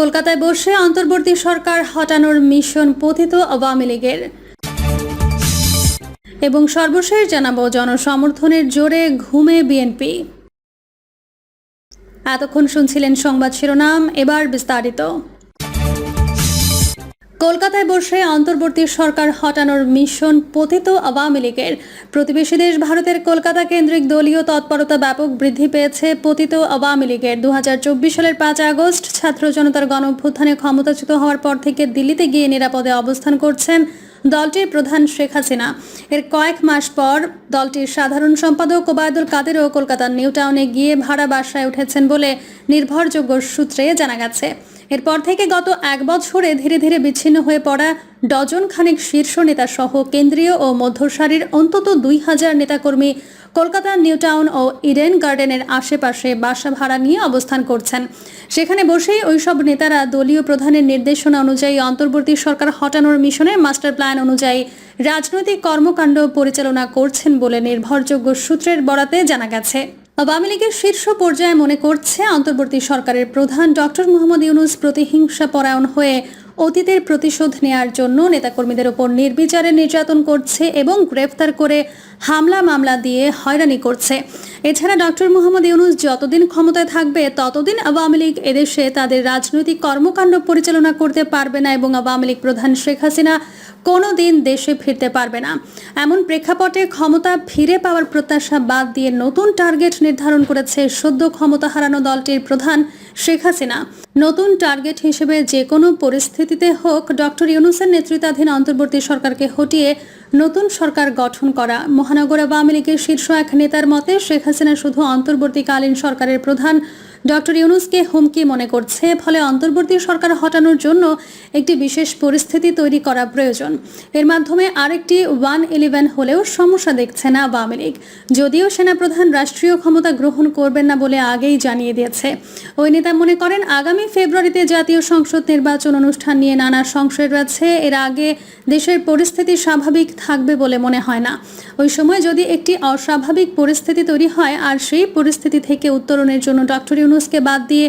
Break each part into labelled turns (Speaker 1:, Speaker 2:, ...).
Speaker 1: কলকাতায় বসে অন্তর্বর্তী সরকার হটানোর মিশন পথিত আওয়ামী লীগের। এবং সর্বশেষ জানাব জনসমর্থনের জোরে ঘুমে বিএনপি। এতক্ষণ শুনছিলেন সংবাদ শিরোনাম, এবার বিস্তারিত। কলকাতায় বসে অন্তর্বর্তী সরকার হটানোর মিশন পতিত আওয়ামী লীগের। প্রতিবেশী দেশ ভারতের কলকাতা কেন্দ্রিক দলীয় তৎপরতা ব্যাপক বৃদ্ধি পেয়েছে পতিত আওয়ামী লীগের। দুহাজার চব্বিশ সালের পাঁচ আগস্ট ছাত্র জনতার গণ অভ্যুত্থানে ক্ষমতাচ্যুত হওয়ার পর থেকে দিল্লিতে গিয়ে নিরাপদে অবস্থান করছেন দলটির প্রধান শেখ হাসিনা। এর কয়েক মাস পর দলটির সাধারণ সম্পাদক ওবায়দুল কাদেরও কলকাতার নিউ টাউনে গিয়ে ভাড়া বাসায় উঠেছেন বলে নির্ভরযোগ্য সূত্রে জানা গেছে। এরপর থেকে গত এক বছরে ধীরে ধীরে বিচ্ছিন্ন হয়ে পড়া ডজন খানেক শীর্ষ নেতা সহ কেন্দ্রীয় ও মধ্যসারির অন্তত দুই হাজার নেতাকর্মী কলকাতার নিউ টাউন ও ইডেন গার্ডেনের আশেপাশে বাসা ভাড়া নিয়ে অবস্থান করছেন। সেখানে বসেই ওইসব নেতারা দলীয় প্রধানের নির্দেশনা অনুযায়ী অন্তর্বর্তী সরকার হটানোর মিশনের মাস্টার প্ল্যান অনুযায়ী রাজনৈতিক কর্মকাণ্ড পরিচালনা করছেন বলে নির্ভরযোগ্য সূত্রের বরাতে জানা গেছে। আওয়ামী লীগের শীর্ষ পর্যায়ে মনে করছে, অন্তর্বর্তী সরকারের প্রধান ডক্টর মোহাম্মদ ইউনুস প্রতিহিংসা পরায়ণ হয়ে অতীতের প্রতিশোধ নেয়ার জন্য নেতাকর্মীদের ওপর নির্বিচারে নির্যাতন করছে এবং গ্রেফতার করে হামলা মামলা দিয়ে হয়রানি করছে। এছাড়া ডক্টর মোহাম্মদ ইউনুস যতদিন ক্ষমতায় থাকবে, ততদিন আওয়ামী লীগ এদেশে তাদের রাজনৈতিক কর্মকাণ্ড পরিচালনা করতে পারবে না এবং আওয়ামী লীগ প্রধান শেখ হাসিনা কোনো দিন দেশে ফিরতে পারবে না। এমন প্রেক্ষাপটে ক্ষমতা ফিরে পাওয়ার প্রত্যাশা বাদ দিয়ে নতুন টার্গেট নির্ধারণ করেছে সদ্য ক্ষমতা হারানো দলটির প্রধান শেখ হাসিনা। নতুন টার্গেট হিসেবে যে কোনো পরিস্থিতিতে হোক, ডক্টর ইউনুসের নেতৃত্বাধীন অন্তর্বর্তী সরকারকে হটিয়ে নতুন সরকার গঠন করা। মহানগর আওয়ামী লীগের শীর্ষ এক নেতার মতে, শেখ হাসিনা শুধু অন্তর্বর্তীকালীন সরকারের প্রধান ডক্টর ইউনুসকে হুমকি মনে করছে, ফলে অন্তর্বর্তী সরকার হটানোর জন্য একটি বিশেষ পরিস্থিতি তৈরি করা প্রয়োজন। এর মাধ্যমে আরেকটি ওয়ান ইলেভেন হলেও সমস্যা দেখছে না আওয়ামী লীগ। যদিও সেনাপ্রধান রাষ্ট্রীয় ক্ষমতা গ্রহণ করবেন না বলে আগেই জানিয়ে দিয়েছে। ওই নেতা মনে করেন, আগামী ফেব্রুয়ারিতে জাতীয় সংসদ নির্বাচন অনুষ্ঠান নিয়ে নানা সংশয় রয়েছে। এর আগে দেশের পরিস্থিতি স্বাভাবিক থাকবে বলে মনে হয় না। ওই সময় যদি একটি অস্বাভাবিক পরিস্থিতি তৈরি হয়, আর সেই পরিস্থিতি থেকে উত্তরণের জন্য ডক্টর ইউনুসকে বাদ দিয়ে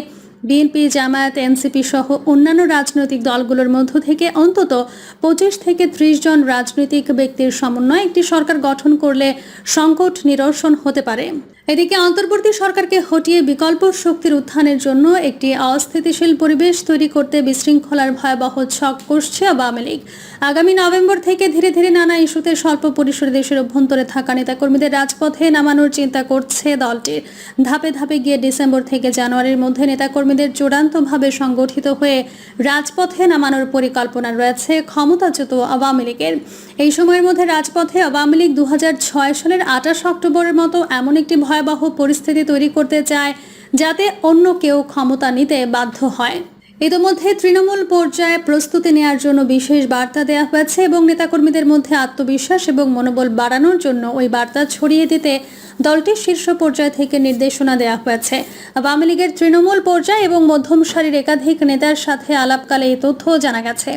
Speaker 1: বিএনপি, জামায়াত, এনসিপি সহ অন্যান্য রাজনৈতিক দলগুলোর মধ্য থেকে অন্তত পঁচিশ থেকে ত্রিশ জন রাজনৈতিক ব্যক্তির সমন্বয় একটি সরকার গঠন করলে সংকট নিরসন হতে পারে। এদিকে অন্তর্বর্তী সরকারকে হটিয়ে বিকল্প শক্তির উত্থানের জন্য একটি অস্থিতিশীল পরিবেশ তৈরি করতে বিশৃঙ্খলার ভয়াবহ ছক কষছে আওয়ামী লীগ। আগামী নভেম্বর থেকে ধীরে ধীরে নানা ইস্যুতে স্বল্প পরিসরে দেশের অভ্যন্তরে থাকা নেতাকর্মীদের রাজপথে নামানোর চিন্তা করছে দলটির ধাপে ধাপে গিয়ে ডিসেম্বর থেকে জানুয়ারির মধ্যে নেতাকর্মীদের চূড়ান্তভাবে সংগঠিত হয়ে রাজপথে নামানোর পরিকল্পনা রয়েছে ক্ষমতাচ্যুত আওয়ামী লীগের। এই সময়ের মধ্যে রাজপথে আওয়ামী লীগ দু হাজার ছয় সালের আঠাশ অক্টোবরের মতো এমন একটি ভয়াবহ পরিস্থিতি তৈরি করতে চায় যাতে অন্য কেউ ক্ষমতা নিতে বাধ্য হয়। ইতোমধ্যে তৃণমূল পর্যায়ে প্রস্তুতি নেওয়ার জন্য বিশেষ বার্তা দেওয়া হয়েছে এবং নেতাকর্মীদের মধ্যে আত্মবিশ্বাস এবং মনোবল বাড়ানোর জন্য ওই বার্তা ছড়িয়ে দিতে দলটির শীর্ষ পর্যায় থেকে নির্দেশনা দেওয়া হয়েছে। আওয়ামী লীগের তৃণমূল পর্যায় এবং মধ্যম সারির একাধিক নেতার সাথে আলাপকালে এই তথ্য জানা গেছে।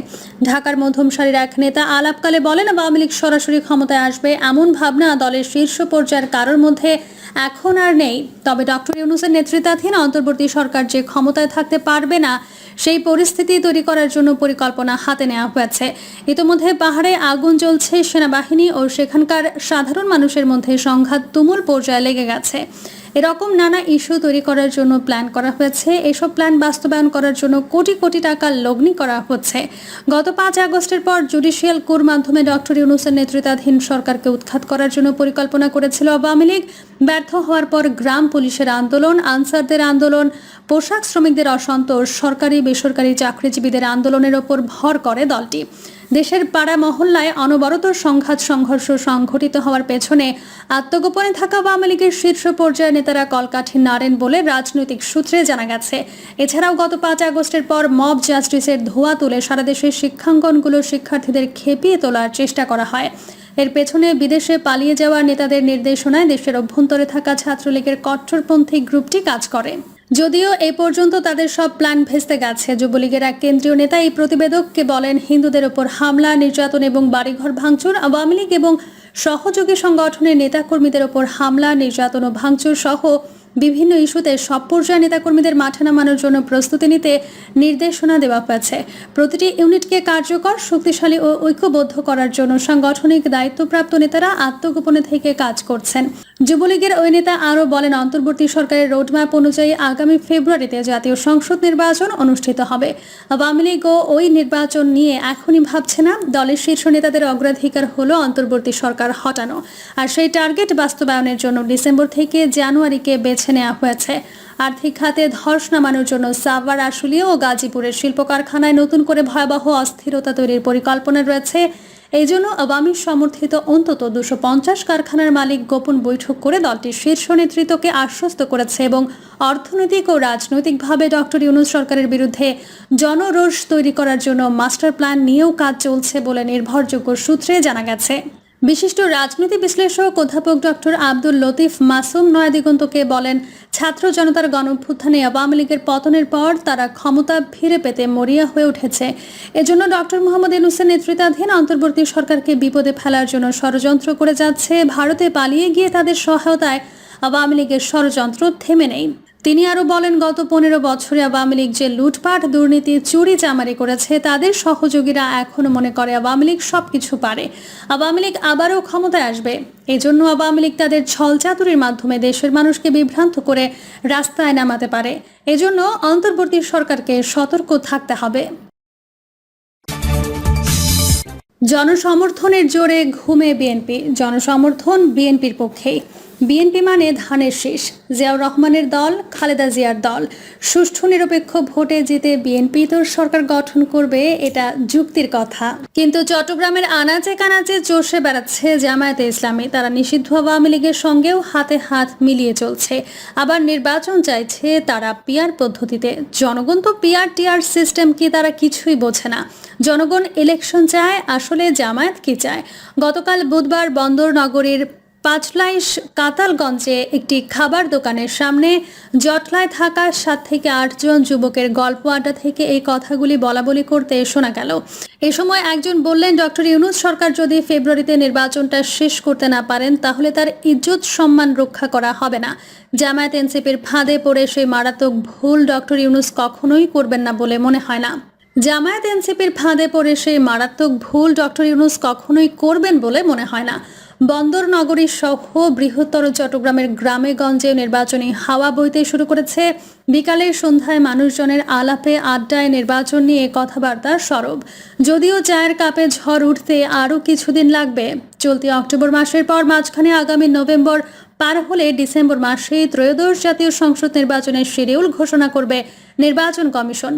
Speaker 1: ঢাকার মধ্যম সারির এক নেতা আলাপকালে বলেন, আওয়ামী লীগ সরাসরি ক্ষমতায় আসবে এমন ভাবনা দলের শীর্ষ পর্যায়ের কারোর মধ্যে এখন আর নেই। তবে ডক্টর ইউনুসের নেতৃত্বাধীন অন্তর্বর্তী সরকার যে ক্ষমতায় থাকতে পারবে না, সেই পরিস্থিতি তৈরি করার জন্য পরিকল্পনা হাতে নেওয়া হয়েছে। ইতিমধ্যে পাহাড়ে আগুন জ্বলছে সেনাবাহিনী ও সেখানকার সাধারণ মানুষের মধ্যে সংঘাত তুমুল পর্যায়ে লেগে গেছে। এরকম নানা ইস্যু তৈরি করার জন্য প্ল্যান করা হয়েছে। এসব প্ল্যান বাস্তবায়ন করার জন্য কোটি কোটি টাকা লগ্নি করা হচ্ছে। গত পাঁচ আগস্টের পর জুডিশিয়াল কোর মাধ্যমে ডক্টর ইউনুসের নেতৃত্বাধীন সরকারকে উৎখাত করার জন্য পরিকল্পনা করেছিল আওয়ামী লীগ। ব্যর্থ হওয়ার পর গ্রাম পুলিশের আন্দোলন, আনসারদের আন্দোলন, পোশাক শ্রমিকদের অসন্তোষ সরকারি বেসরকারি চাকরিজীবীদের আন্দোলনের ওপর ভর করে দলটি। দেশের পাড়া মহল্লায় অনবরত সংঘাত, সংঘর্ষ সংঘটিত হওয়ার পেছনে আত্মগোপনে থাকা আওয়ামী লীগের শীর্ষ পর্যায়ের নেতারা কলকাঠি নাড়েন বলে রাজনৈতিক সূত্রে জানা গেছে। এছাড়াও গত পাঁচ আগস্টের পর মব জাস্টিসের ধোয়া তুলে সারা দেশের শিক্ষাঙ্গনগুলোর শিক্ষার্থীদের খেপিয়ে তোলার চেষ্টা করা হয়। এর পেছনে বিদেশে পালিয়ে যাওয়া নেতাদের নির্দেশনায় দেশের অভ্যন্তরে থাকা ছাত্রলীগের কট্টরপন্থী গ্রুপটি কাজ করে। যদিও এ পর্যন্ত তাদের সব প্ল্যান ভেস্তে গেছে। যুবলীগের এক কেন্দ্রীয় নেতা এই প্রতিবেদককে বলেন, হিন্দুদের ওপর হামলা, নির্যাতন এবং বাড়িঘর ভাঙচুর, আওয়ামী লীগ এবং সহযোগী সংগঠনের নেতাকর্মীদের ওপর হামলা, নির্যাতন ও ভাঙচুর সহ বিভিন্ন ইস্যুতে সব পর্যায়ের নেতাকর্মীদের মাঠে নামানোর জন্য প্রস্তুতি নিতে নির্দেশনা দেওয়া হয়েছে। প্রতিটি ইউনিটকে কার্যকর, শক্তিশালী ও ঐক্যবদ্ধ করার জন্য সাংগঠনিক দায়িত্বপ্রাপ্ত নেতারা আত্মগোপনে থেকে কাজ করছেন। যুবলীগের ওই নেতা আরও বলেন, অন্তর্বর্তী সরকারের রোডম্যাপ অনুযায়ী আগামী ফেব্রুয়ারিতে জাতীয় সংসদ নির্বাচন অনুষ্ঠিত হবে। আওয়ামী লীগও ওই নির্বাচন নিয়ে এখনই ভাবছে না। দলের শীর্ষ নেতাদের অগ্রাধিকার হলো অন্তর্বর্তী সরকার হটানো। আর সেই টার্গেট বাস্তবায়নের জন্য ডিসেম্বর থেকে জানুয়ারিকে বেছে নেওয়া হয়েছে। আর্থিক খাতে ধস নামানোর জন্য সাভার, আশুলিয়া ও গাজীপুরের শিল্প কারখানায় নতুন করে ভয়াবহ অস্থিরতা তৈরির পরিকল্পনা রয়েছে। এই জন্য আওয়ামী সমর্থিত অন্তত দুশো পঞ্চাশ কারখানার মালিক গোপন বৈঠক করে দলটির শীর্ষ নেতৃত্বকে আশ্বস্ত করেছে এবং অর্থনৈতিক ও রাজনৈতিকভাবে ডক্টর ইউনুস সরকারের বিরুদ্ধে জনরোষ তৈরি করার জন্য মাস্টার প্ল্যান নিয়েও কাজ চলছে বলে নির্ভরযোগ্য সূত্রে জানা গেছে। বিশিষ্ট রাজনীতি বিশ্লেষক অধ্যাপক ডক্টর আব্দুল লতিফ মাসুম নয়াদিগন্তকে বলেন, ছাত্র জনতার গণভ্যুত্থানে আওয়ামী লীগের পতনের পর তারা ক্ষমতা ফিরে পেতে মরিয়া হয়ে উঠেছে। এজন্য ডক্টর মোহাম্মদ ইউনুসের নেতৃত্বাধীন অন্তর্বর্তী সরকারকে বিপদে ফেলার জন্য ষড়যন্ত্র করে যাচ্ছে। ভারতে পালিয়ে গিয়ে তাদের সহায়তায় আওয়ামী লীগের ষড়যন্ত্র থেমে নেই। তিনি আরও বলেন, গত পনেরো বছরে আওয়ামী লীগ যে লুটপাট, দুর্নীতি, চুরি চামারি করেছে, তাদের সহযোগীরা এখনও মনে করে আওয়ামী লীগ সবকিছু পারে। আওয়ামী লীগ আবারও ক্ষমতায় আসবে। এজন্য আওয়ামী লীগ তাদের ছলচাতুরির মাধ্যমে দেশের মানুষকে বিভ্রান্ত করে রাস্তায় নামাতে পারে। এজন্য অন্তর্বর্তী সরকারকে সতর্ক থাকতে হবে। জনসমর্থনের জোরে ঘুমে বিএনপি। জনসমর্থন বিএনপির পক্ষেই। বিএনপি মানে ধানের শেষ। জিয়াউর রহমানের দল, খালেদা জিয়ার দল। সুষ্ঠু, নিরপেক্ষ ভোটে জিতে বিএনপি তো সরকার গঠন করবে, এটা যুক্তির কথা। কিন্তু চট্টগ্রামের আনাচে কানাচে চষে বেড়াচ্ছে জামায়াতে ইসলামী। তারা নিষিদ্ধ আওয়ামী লীগের সঙ্গেও হাতে হাত মিলিয়ে চলছে। আবার নির্বাচন চাইছে তারা পিয়ার পদ্ধতিতে। জনগণ তো পিয়ার টিয়ার সিস্টেম কি তারা কিছুই বোঝে না। জনগণ ইলেকশন চায়, আসলে জামায়াত কি চায়? গতকাল বুধবার বন্দর নগরীর পাঁচলাইশ কাতালগঞ্জে একটি খাবার দোকানের সামনে জটলায় থাকা সাত থেকে আটজন যুবকের গল্প আড্ডা থেকে এই কথাগুলি বলা বলি করতে শোনা গেল। এ সময় একজন বললেন, ডক্টর ইউনুস সরকার যদি ফেব্রুয়ারিতে নির্বাচনটা শেষ করতে না পারেন, তাহলে তার ইজ্জত সম্মান রক্ষা করা হবে না। জামায়াত এনসিপির ফাঁদে পড়ে সেই মারাত্মক ভুল ডক্টর ইউনুস কখনোই করবেন না বলে মনে হয় না। জামায়াত এনসিপির ফাঁদে পড়ে সেই মারাত্মক ভুল ডক্টর ইউনুস কখনোই করবেন বলে মনে হয় না। বন্দর নগরী সহ বৃহত্তর চট্টগ্রামের গ্রামে গঞ্জে নির্বাচনী হাওয়া বইতে শুরু করেছে বিকালের সন্ধ্যায় মানুষজনের আলাপে আড্ডায় নির্বাচন নিয়ে কথাবার্তা সরব। যদিও চায়ের কাপে ঝড় উঠতে আরও কিছুদিন লাগবে। চলতি অক্টোবর মাসের পর মাঝখানে আগামী নভেম্বর পার হলে ডিসেম্বর মাসে ত্রয়োদশ জাতীয় সংসদ নির্বাচনের শিডিউল ঘোষণা করবে নির্বাচন কমিশন।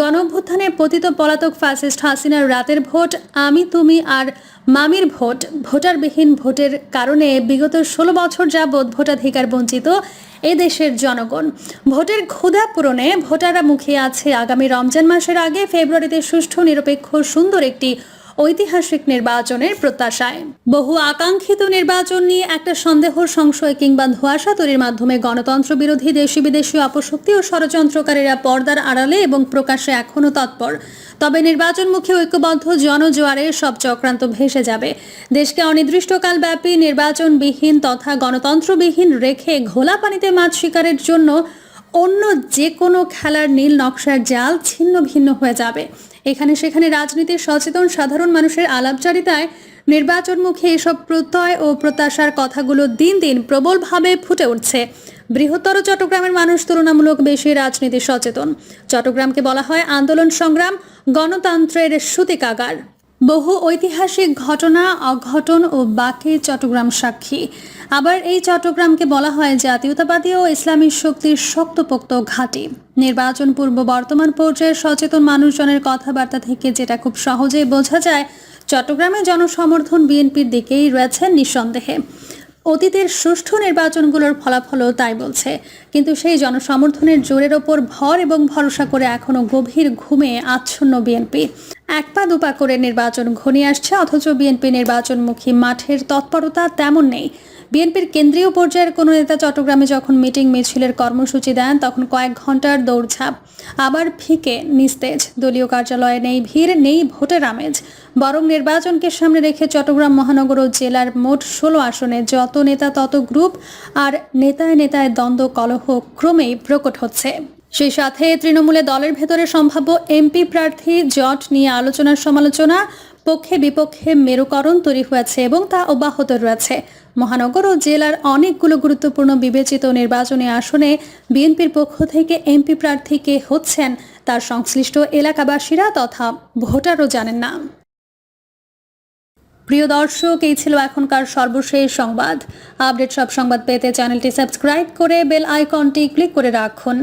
Speaker 1: গণঅভ্যুত্থানে পতিত পলাতক ফ্যাসিস্ট হাসিনার রাতের ভোট, আমি, তুমি আর মামির ভোট, ভোটারবিহীন ভোটের কারণে বিগত ষোলো বছর যাবৎ ভোটাধিকার বঞ্চিত এ দেশের জনগণ। ভোটের ক্ষুধা পূরণে ভোটাররা মুখে আছে আগামী রমজান মাসের আগে, ফেব্রুয়ারিতে সুষ্ঠু, নিরপেক্ষ, সুন্দর একটি ঐতিহাসিক নির্বাচনের প্রত্যাশায়। বহু আকাঙ্ক্ষিত নির্বাচন নিয়ে একটা সন্দেহ, সংশয় কিংবা ধোঁয়াশা তৈরির মাধ্যমে গণতন্ত্র বিরোধী দেশি বিদেশি অপশক্তি ও ষড়যন্ত্রকারীরা পর্দার আড়ালে এবং প্রকাশ্যে এখনও তৎপর। তবে নির্বাচনমুখী ঐক্যবদ্ধ জনজোয়ারে সব চক্রান্ত ভেসে যাবে। দেশকে অনির্দিষ্টকাল ব্যাপী নির্বাচনবিহীন তথা গণতন্ত্রবিহীন রেখে ঘোলা পানিতে মাছ শিকারের জন্য অন্য যে কোনো খেলার নীল নকশার জাল ছিন্ন ভিন্ন হয়ে যাবে। এখানে সেখানে রাজনীতির সচেতন সাধারণ মানুষের আলাপচারিতায় নির্বাচনমুখী এসব প্রত্যয় ও প্রত্যাশার কথাগুলো দিন দিন প্রবলভাবে ফুটে উঠছে। বৃহত্তর চট্টগ্রামের মানুষ তুলনামূলক বেশি রাজনীতি সচেতন। চট্টগ্রামকে বলা হয় আন্দোলন সংগ্রাম, গণতন্ত্রের সূতিকাগার। বহু ঐতিহাসিক ঘটনা, অঘটন ও বাকি চট্টগ্রাম সাক্ষী। আবার এই চট্টগ্রামকে বলা হয় জাতীয়তাবাদী ও ইসলামী শক্তির শক্তপোক্ত ঘাঁটি। নির্বাচন পূর্ব বর্তমান পর্যায়ের সচেতন মানুষজনের কথাবার্তা থেকে যেটা খুব সহজেই বোঝা যায়, চট্টগ্রামে জনসমর্থন বিএনপির দিকেই রয়েছে নিঃসন্দেহে। অতীতের সুষ্ঠু নির্বাচনগুলোর ফলাফলও তাই বলছে। কিন্তু সেই জনসমর্থনের জোরের ওপর ভর এবং ভরসা করে এখনও গভীর ঘুমে আচ্ছন্ন বিএনপি। এক পা দুপা করে নির্বাচন ঘনিয়ে আসছে, অথচ বিএনপি নির্বাচনমুখী মাঠের তৎপরতা তেমন নেই। বিএনপির কেন্দ্রীয় পর্যায়ের কোনো নেতা চট্টগ্রামে যখন মিটিং মিছিলের কর্মসূচি দেন, তখন কয়েক ঘণ্টার দৌড়ঝাঁপ, আবার ফিকে নিস্তেজ। দলীয় কার্যালয়ে নেই ভিড়, নেই ভোটের আমেজ। বরং নির্বাচনকে সামনে রেখে চট্টগ্রাম মহানগর ও জেলার মোট ষোলো আসনে যত নেতা, তত গ্রুপ, আর নেতায় নেতায় দ্বন্দ্ব, কলহ ক্রমেই প্রকট হচ্ছে। সেই সাথে তৃণমূলে দলের ভেতরে সম্ভাব্য এমপি প্রার্থী জট নিয়ে আলোচনার সমালোচনা, পক্ষে বিপক্ষে মেরুকরণ তৈরি হয়েছে এবং তা অব্যাহত রয়েছে। মহানগর ও জেলার অনেকগুলো গুরুত্বপূর্ণ বিবেচিত নির্বাচনী আসনে বিএনপির পক্ষ থেকে এমপি প্রার্থী কে হচ্ছেন তার সংশ্লিষ্ট এলাকাবাসীরা তথা ভোটারও জানেন না। প্রিয় দর্শক, এই ছিল এখনকার সর্বশেষ সংবাদ। আপডেট সব সংবাদ পেতে চ্যানেলটি সাবস্ক্রাইব করে বেল আইকনটি ক্লিক করে রাখুন।